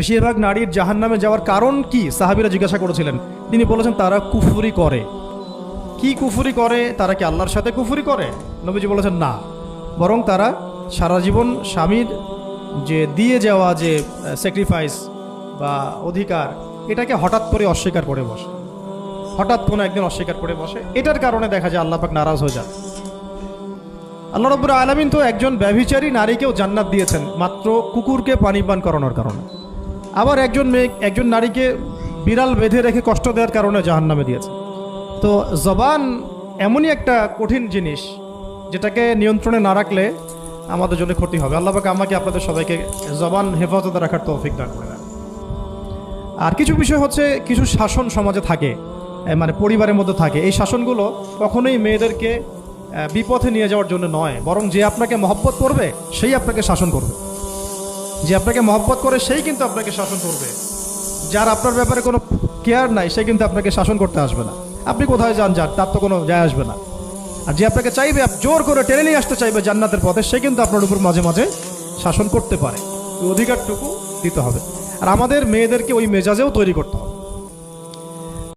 বেশিরভাগ নারীর জাহান নামে যাওয়ার কারণ কি? সাহাবিরা জিজ্ঞাসা করেছিলেন। তিনি বলেছেন, তারা কুফুরি করে। কি কুফুরি করে? তারা কি আল্লাহর সাথে কুফুরি করে? নবীজি বলেছেন, না। বরং তারা সারা জীবন স্বামীর যে দিয়ে যাওয়া যে স্যাক্রিফাইস বা অধিকার, এটাকে হঠাৎ করে অস্বীকার করে বসে। হঠাৎ কোনো একদিন অস্বীকার করে বসে। এটার কারণে দেখা যায় আল্লাহ পাক নারাজ হয়ে যায় আল্লাহ রব্বুর আলমিন তো একজন ব্যভিচারী নারীকেও জান্নাত দিয়েছেন, মাত্র কুকুরকে পানি পান করানোর কারণে। আবার একজন মেয়ে, একজন নারীকে বিড়াল বেঁধে রেখে কষ্ট দেওয়ার কারণে জাহান নামে দিয়েছে। তো জবান এমনই একটা কঠিন জিনিস যেটাকে নিয়ন্ত্রণে না রাখলে আমাদের জন্য ক্ষতি হবে। আল্লাহ পাক আমাকে, আপনাদের সবাইকে জবান হেফাজতে রাখার তৌফিক দান করে। আর কিছু বিষয় হচ্ছে, কিছু শাসন সমাজে থাকে মানে পরিবারের মধ্যে থাকে। এই শাসনগুলো কখনোই মেয়েদেরকে বিপথে নিয়ে যাওয়ার জন্য নয়, বরং যে আপনাকে মহব্বত করবে, সেই আপনাকে শাসন করবে। যে আপনাকে মহব্বত করে, সেই কিন্তু আপনাকে শাসন করবে। যার আপনার ব্যাপারে কোনো কেয়ার নাই, সে কিন্তু আপনাকে শাসন করতে আসবে না। আপনি কোথায় যান যান তার তো কোনো যায় আসবে না। আর যে আপনাকে চাইবে জোর করে টেনে নিয়ে আসতে চাইবে জান্নাতের পথে, সে কিন্তু আপনার উপর মাঝে মাঝে শাসন করতে পারে। ওই অধিকারটুকু দিতে হবে। আর আমাদের মেয়েদেরকে ওই মেজাজেও তৈরি করতে হবে।